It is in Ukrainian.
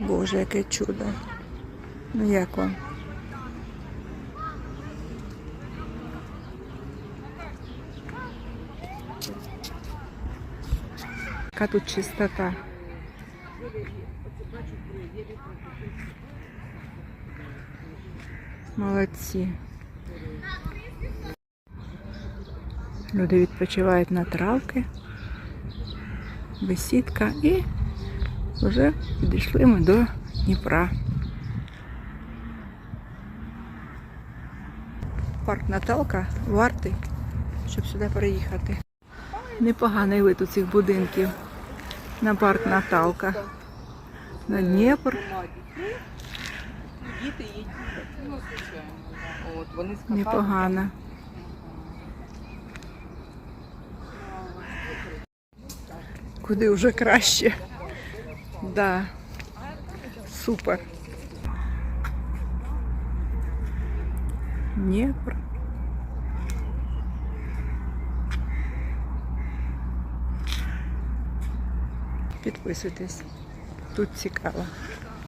Боже, яке чудо. Ну як вам? Яка тут чистота. Молодці. Люди відпочивають на травки, бесідка і вже підійшли ми до Дніпра. Парк Наталка вартий, щоб сюди переїхати. Непоганий вид у цих будинків на парк Наталка. На Дніпр. Діти є. Непогано. Куди вже краще. Да. Супер. Дніпр. Підписуйтесь. Тут цікаво.